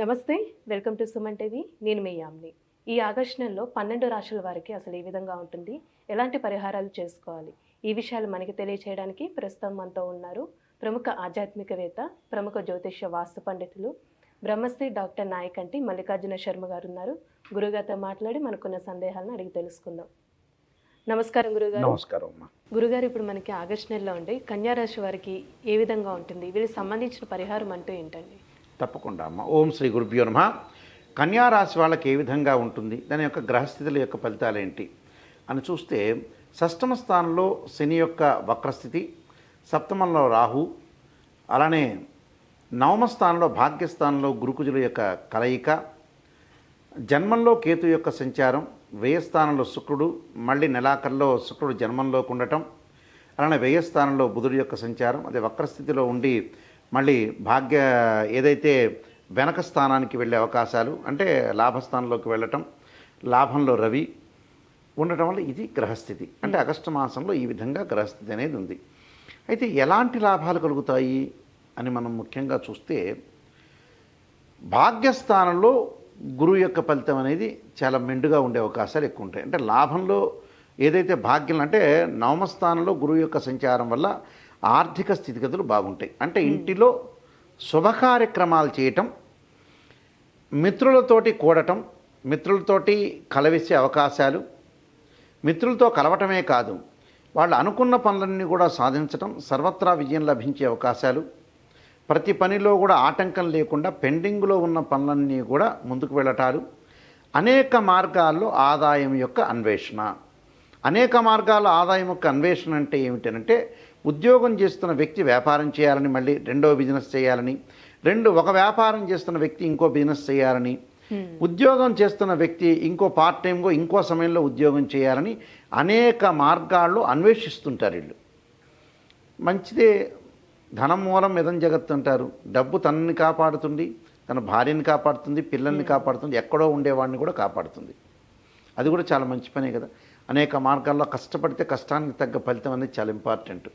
నమస్తే welcome to Suman TV. నేను మీ యామ్ని. ఈ నెలలో పన్నెండు రాశుల వారికి అసలు ఏ విధంగా ఉంటుంది? ఎలాంటి పరిహారాలు చేసుకోవాలి? ఈ విషయాలు మనకి తెలియచేయడానికి ప్రస్తుతం మనతో ఉన్నారు ప్రముఖ ఆధ్యాత్మికవేత్త ప్రముఖ జ్యోతిష్య వాస్తు పండితులు బ్రహ్మశ్రీ డాక్టర్ నాయకంటి మల్లికార్జున శర్మ గారు ఉన్నారు గురుగారితో మాట్లాడి మనకున్న సందేహాలను అడిగి తెలుసుకుందాం. నమస్కారం గురుగారు నమస్కారం గురుగారు ఇప్పుడు మనకి ఆగస్టు నెలలో ఉండి కన్యా రాశి వారికి ఏ విధంగా ఉంటుంది? వీళ్ళకి సంబంధించిన పరిహారం అంటూ ఏంటండి? తప్పకుండా అమ్మ. ఓం శ్రీ గురుభ్యో నమ. కన్యా రాశి వాళ్ళకి ఏ విధంగా ఉంటుంది? దాని యొక్క గ్రహస్థితుల యొక్క ఫలితాలు ఏంటి అని చూస్తే షష్టమ స్థానంలో శని యొక్క వక్రస్థితి సప్తమంలో రాహు అలానే నవమ స్థానంలో భాగ్యస్థానంలో గురుకుజుల యొక్క కలయిక జన్మంలో కేతు యొక్క సంచారం వ్యయస్థానంలో శుక్రుడు మళ్ళీ నెలాఖరులో శుక్రుడు జన్మంలోకి ఉండటం అలానే వ్యయస్థానంలో బుధుడు యొక్క సంచారం అదే వక్రస్థితిలో ఉండి మళ్ళీ భాగ్య ఏదైతే వెనక స్థానానికి వెళ్ళే అవకాశాలు అంటే లాభస్థానంలోకి వెళ్ళటం లాభంలో రవి ఉండటం వల్ల ఇది గ్రహస్థితి. అంటే ఆగస్టు మాసంలో ఈ విధంగా గ్రహస్థితి అనేది ఉంది. అయితే ఎలాంటి లాభాలు కలుగుతాయి అని మనం ముఖ్యంగా చూస్తే భాగ్యస్థానంలో గురువు యొక్క ఫలితం అనేది చాలా మెండుగా ఉండే అవకాశాలు ఎక్కువ ఉంటాయి. అంటే లాభంలో ఏదైతే భాగ్యం అంటే నవమస్థానంలో గురువు యొక్క సంచారం వల్ల ఆర్థిక స్థితిగతులు బాగుంటాయి. అంటే ఇంటిలో శుభ కార్యక్రమాలు చేయటం మిత్రులతోటి కూడటం మిత్రులతోటి కలవేసే అవకాశాలు మిత్రులతో కలవటమే కాదు వాళ్ళు అనుకున్న పనులన్నీ కూడా సాధించటం సర్వత్రా విజయం లభించే అవకాశాలు ప్రతి పనిలో కూడా ఆటంకం లేకుండా పెండింగ్లో ఉన్న పనులన్నీ కూడా ముందుకు వెళ్ళటాలు అనేక మార్గాల్లో ఆదాయం యొక్క అన్వేషణ. అనేక మార్గాల ఆదాయం యొక్క అన్వేషణ అంటే ఏమిటంటే ఉద్యోగం చేస్తున్న వ్యక్తి వ్యాపారం చేయాలని మళ్ళీ రెండో బిజినెస్ చేయాలని రెండు ఒక వ్యాపారం చేస్తున్న వ్యక్తి ఇంకో బిజినెస్ చేయాలని ఉద్యోగం చేస్తున్న వ్యక్తి ఇంకో పార్ట్ టైంగా ఇంకో సమయంలో ఉద్యోగం చేయాలని అనేక మార్గాల్లో అన్వేషిస్తుంటారు వీళ్ళు. మంచిదే ధనం మూలం మిదం జగత్ అంటారు. డబ్బు తనని కాపాడుతుంది తన భార్యని కాపాడుతుంది పిల్లల్ని కాపాడుతుంది ఎక్కడో ఉండేవాడిని కూడా కాపాడుతుంది. అది కూడా చాలా మంచి పనే కదా. అనేక మార్గాల్లో కష్టపడితే కష్టానికి తగ్గ ఫలితం అనేది చాలా ఇంపార్టెంట్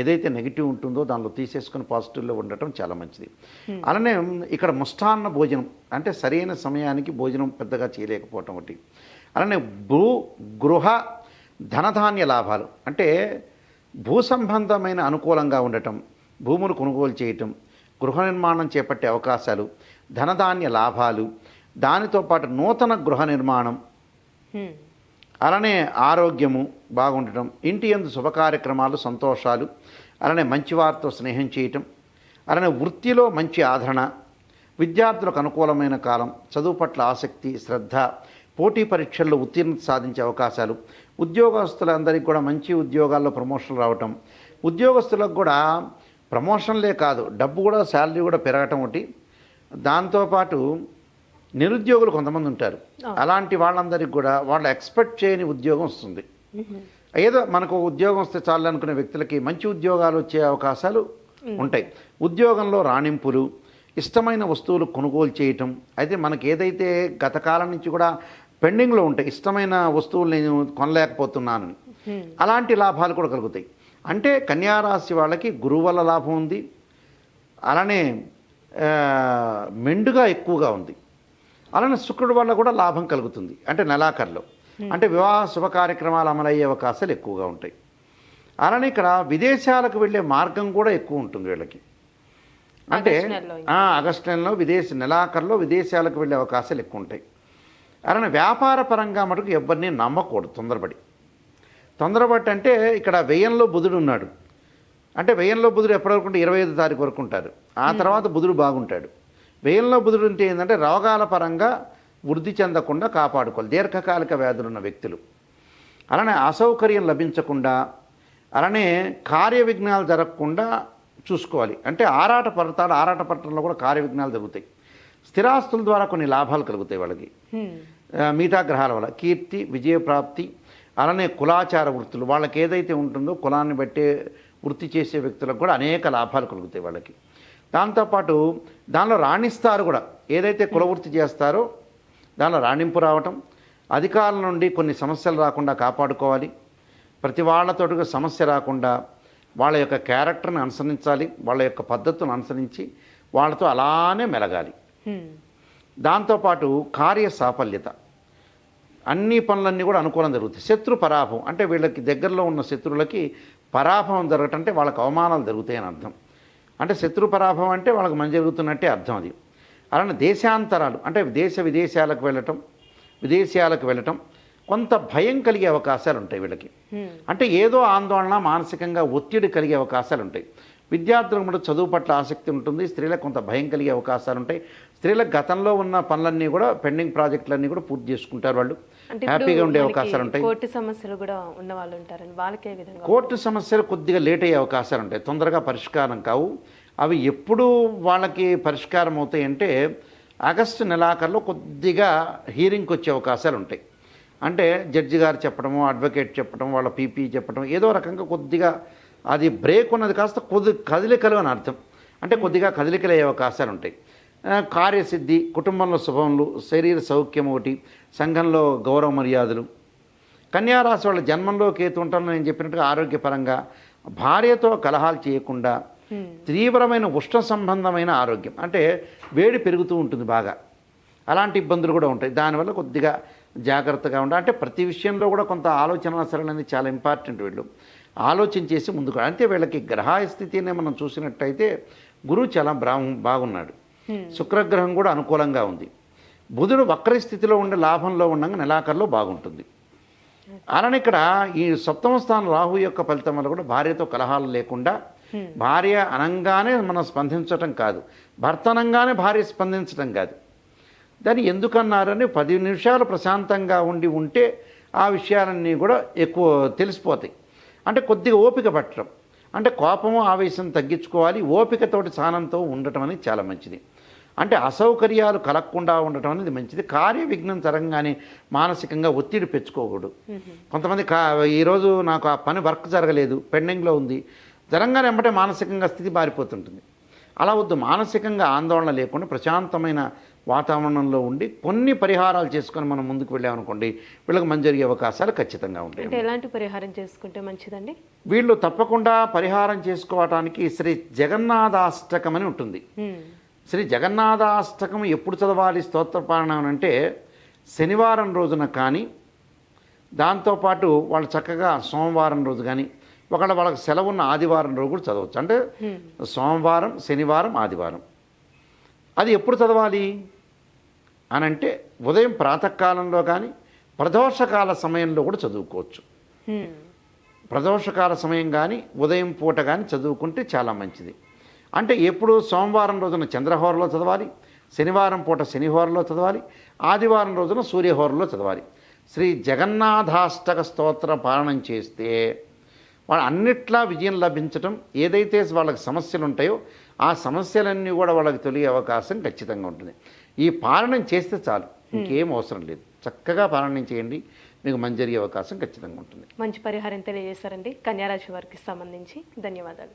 ఏదైతే నెగిటివ్ ఉంటుందో దానిలో తీసేసుకుని పాజిటివ్లో ఉండటం చాలా మంచిది. అలానే ఇక్కడ ముష్టాన్న భోజనం అంటే సరైన సమయానికి భోజనం పెద్దగా చేయలేకపోవటం ఒకటి. అలానే భూ గృహ ధనధాన్య లాభాలు అంటే భూ సంబంధమైన అనుకూలంగా ఉండటం భూములు కొనుగోలు చేయటం గృహ నిర్మాణం చేపట్టే అవకాశాలు ధనధాన్య లాభాలు దానితో పాటు నూతన గృహ నిర్మాణం. అలానే ఆరోగ్యము బాగుండటం ఇంటి ఎందు శుభ కార్యక్రమాలు సంతోషాలు అలానే మంచి వారితో స్నేహం చేయటం అలానే వృత్తిలో మంచి ఆదరణ విద్యార్థులకు అనుకూలమైన కాలం చదువు పట్ల ఆసక్తి శ్రద్ధ పోటీ పరీక్షల్లో ఉత్తీర్ణత సాధించే అవకాశాలు ఉద్యోగస్తులందరికీ కూడా మంచి ఉద్యోగాల్లో ప్రమోషన్లు రావటం ఉద్యోగస్తులకు కూడా ప్రమోషన్లే కాదు డబ్బు కూడా శాలరీ కూడా పెరగటం ఒకటి. దాంతోపాటు నిరుద్యోగులు కొంతమంది ఉంటారు. అలాంటి వాళ్ళందరికీ కూడా వాళ్ళు ఎక్స్పెక్ట్ చేయని ఉద్యోగం వస్తుంది. ఏదో మనకు ఉద్యోగం వస్తే చాలు అనుకునే వ్యక్తులకి మంచి ఉద్యోగాలు వచ్చే అవకాశాలు ఉంటాయి. ఉద్యోగంలో రాణింపులు ఇష్టమైన వస్తువులు కొనుగోలు చేయటం అయితే మనకి ఏదైతే గత కాలం నుంచి కూడా పెండింగ్లో ఉంటాయి ఇష్టమైన వస్తువులు నేను కొనలేకపోతున్నానని. అలాంటి లాభాలు కూడా కలుగుతాయి. అంటే కన్యారాశి వాళ్ళకి గురువు వల్ల లాభం ఉంది. అలానే మెండుగా ఎక్కువగా ఉంది. అలానే శుక్రుడు వల్ల కూడా లాభం కలుగుతుంది. అంటే నెలాఖరులో. అంటే వివాహ శుభ కార్యక్రమాలు అమలయ్యే అవకాశాలు ఎక్కువగా ఉంటాయి. అలానే ఇక్కడ విదేశాలకు వెళ్ళే మార్గం కూడా ఎక్కువ ఉంటుంది వీళ్ళకి. అంటే ఆగస్టు నెలలో విదేశ నెలాఖరులో విదేశాలకు వెళ్ళే అవకాశాలు ఎక్కువ ఉంటాయి. అలానే వ్యాపార పరంగా మటుకు ఎవరిని నమ్మకూడదు తొందరపడి. తొందరపడి అంటే ఇక్కడ వ్యయంలో బుధుడు ఉన్నాడు. అంటే వ్యయంలో బుధుడు ఎప్పటి వరకు ఉంటే ఇరవై ఐదు తారీఖు వరకు ఉంటారు. ఆ తర్వాత బుధుడు బాగుంటాడు. వ్యయంలో బుధుడు ఉంటే ఏంటంటే రోగాల పరంగా వృద్ధి చెందకుండా కాపాడుకోవాలి. దీర్ఘకాలిక వ్యాధులు ఉన్న వ్యక్తులు. అలానే అసౌకర్యం లభించకుండా అలానే కార్య విఘ్నాలు జరగకుండా చూసుకోవాలి. అంటే ఆరాట పడతాడు ఆరాట పడటంలో కూడా కార్య విఘ్నాలు జరుగుతాయి. స్థిరాస్తుల ద్వారా కొన్ని లాభాలు కలుగుతాయి వాళ్ళకి. మిగతా గ్రహాల వల్ల కీర్తి విజయప్రాప్తి అలానే కులాచార వృత్తులు. వాళ్ళకి ఏదైతే ఉంటుందో కులాన్ని బట్టే వృత్తి చేసే వ్యక్తులకు కూడా అనేక లాభాలు కలుగుతాయి వాళ్ళకి. దాంతోపాటు దానిలో రాణిస్తారు కూడా. ఏదైతే కుల వృత్తి చేస్తారో దానిలో రాణింపు రావటం అధికారుల నుండి కొన్ని సమస్యలు రాకుండా కాపాడుకోవాలి. ప్రతి వాళ్ళతోటి సమస్య రాకుండా వాళ్ళ యొక్క క్యారెక్టర్ని అనుసరించాలి వాళ్ళ యొక్క పద్ధతులను అనుసరించి వాళ్ళతో అలానే మెలగాలి. దాంతోపాటు కార్య సాఫల్యత. అన్ని పనులన్నీ కూడా అనుకూలం జరుగుతాయి. శత్రు పరాభవం అంటే వీళ్ళకి దగ్గరలో ఉన్న శత్రువులకి పరాభవం జరగటం అంటే వాళ్ళకి అవమానాలు జరుగుతాయని అర్థం. అంటే శత్రు పరాభవం అంటే వాళ్ళకి మంచి జరుగుతున్నట్టే అర్థం అది. అలానే దేశాంతరాలు అంటే దేశ విదేశాలకు వెళ్ళటం విదేశాలకు వెళ్ళటం కొంత భయం కలిగే అవకాశాలు ఉంటాయి వీళ్ళకి. అంటే ఏదో ఆందోళన మానసికంగా ఒత్తిడి కలిగే అవకాశాలు ఉంటాయి. విద్యార్థులకు కూడా చదువు పట్ల ఆసక్తి ఉంటుంది స్త్రీలకు కొంత భయం కలిగే అవకాశాలు ఉంటాయి. స్త్రీలకు గతంలో ఉన్న పనులన్నీ కూడా పెండింగ్ ప్రాజెక్టులన్నీ కూడా పూర్తి చేసుకుంటారు వాళ్ళు. హ్యాపీగా ఉండే అవకాశాలు ఉంటాయి. కోర్టు సమస్యలు కూడా ఉన్న వాళ్ళు ఉంటారండి. వాళ్ళకే విధంగా కోర్టు సమస్యలు కొద్దిగా లేట్ అయ్యే అవకాశాలు ఉంటాయి. తొందరగా పరిష్కారం కావు. అవి ఎప్పుడు వాళ్ళకి పరిష్కారం అవుతాయి అంటే ఆగస్టు నెలాఖరులో కొద్దిగా హీరింగ్కి వచ్చే అవకాశాలు ఉంటాయి. అంటే జడ్జి గారు చెప్పడము అడ్వకేట్ చెప్పడం వాళ్ళ పీపీ చెప్పడం ఏదో రకంగా కొద్దిగా అది బ్రేక్ ఉన్నది కాస్త కొద్ది కదలికలు అని అర్థం. అంటే కొద్దిగా కదలికలు అయ్యే అవకాశాలు ఉంటాయి. కార్యసిద్ధి కుటుంబంలో శుభములు శరీర సౌఖ్యం ఒకటి సంఘంలో గౌరవ మర్యాదలు. కన్యారాశి వాళ్ళ జన్మంలో కేతు ఉంటాను నేను చెప్పినట్టుగా ఆరోగ్యపరంగా భార్యతో కలహాలు చేయకుండా. తీవ్రమైన ఉష్ణ సంబంధమైన ఆరోగ్యం. అంటే వేడి పెరుగుతూ ఉంటుంది బాగా. అలాంటి ఇబ్బందులు కూడా ఉంటాయి. దానివల్ల కొద్దిగా జాగ్రత్తగా ఉండాలి. అంటే ప్రతి విషయంలో కూడా కొంత ఆలోచన సరళి అనేది చాలా ఇంపార్టెంట్ వీళ్ళు. ఆలోచన చేసి ముందుకు అంటే వీళ్ళకి గ్రహాయ స్థితిని మనం చూసినట్టయితే గురువు చాలా బ్రా బాగున్నాడు. శుక్రగ్రహం కూడా అనుకూలంగా ఉంది. బుధుడు వక్ర స్థితిలో ఉండే లాభంలో ఉండగా నెలాఖరులో బాగుంటుంది. అలానే ఇక్కడ ఈ సప్తమ స్థానం రాహు యొక్క ఫలితం వల్ల కూడా భార్యతో కలహాలు లేకుండా. భార్య అనంగానే మనం స్పందించటం కాదు. భర్త అనంగానే భార్య స్పందించటం కాదు. దాన్ని ఎందుకన్నారని పది నిమిషాలు ప్రశాంతంగా ఉండి ఉంటే ఆ విషయాలన్నీ కూడా ఎక్కువ తెలిసిపోతాయి. అంటే కొద్దిగా ఓపిక పట్టడం. అంటే కోపము ఆవేశం తగ్గించుకోవాలి. ఓపికతోటి సహనంతో ఉండటం అనేది చాలా మంచిది. అంటే అసౌకర్యాలు కలగకుండా ఉండటం అనేది మంచిది. కార్య విఘ్నం తరంగానే మానసికంగా ఒత్తిడి పెంచుకోకూడదు. కొంతమంది కా ఈరోజు నాకు ఆ పని వర్క్ జరగలేదు పెండింగ్లో ఉంది. జరంగానే వెంబటే మానసికంగా స్థితి మారిపోతుంటుంది. అలా వద్దు మానసికంగా ఆందోళన లేకుండా ప్రశాంతమైన వాతావరణంలో ఉండి కొన్ని పరిహారాలు చేసుకొని మనం ముందుకు వెళ్ళామనుకోండి వీళ్ళకి మంచి జరిగే అవకాశాలు ఖచ్చితంగా ఉంటాయి. అంటే ఎలాంటి పరిహారం చేసుకుంటే మంచిదండి? వీళ్ళు తప్పకుండా పరిహారం చేసుకోవటానికి శ్రీ జగన్నాథాష్టకం అని ఉంటుంది. శ్రీ జగన్నాథాష్టకం ఎప్పుడు చదవాలి స్తోత్రపారాయణం అంటే శనివారం రోజున కానీ దాంతోపాటు వాళ్ళు చక్కగా సోమవారం రోజు కానీ ఒకవేళ వాళ్ళకి సెలవు ఉన్న ఆదివారం రోజు కూడా చదవచ్చు. అంటే. సోమవారం శనివారం ఆదివారం. అది ఎప్పుడు చదవాలి? అని అంటే ఉదయం ప్రాతకాలంలో కానీ ప్రదోషకాల సమయంలో కూడా చదువుకోవచ్చు. ప్రదోషకాల సమయం కానీ ఉదయం పూట కానీ చదువుకుంటే చాలా మంచిది. అంటే ఎప్పుడు సోమవారం రోజున చంద్రహోరలో చదవాలి శనివారం పూట శనిహోరలో చదవాలి ఆదివారం రోజున సూర్యహోరలో చదవాలి. శ్రీ జగన్నాథాష్టక స్తోత్ర పాలనం చేస్తే వాళ్ళు అన్నిట్లా విజయం లభించటం ఏదైతే వాళ్ళకి సమస్యలు ఉంటాయో ఆ సమస్యలన్నీ కూడా వాళ్ళకి తొలిగే అవకాశం ఖచ్చితంగా ఉంటుంది. ఈ పాలనం చేస్తే చాలు ఇంకేం అవసరం లేదు. చక్కగా పాలన చేయండి మీకు మంచి జరిగే అవకాశం ఖచ్చితంగా ఉంటుంది. మంచి పరిహారం తెలియజేశారండి. కన్యారాశి వారికి సంబంధించి ధన్యవాదాలు.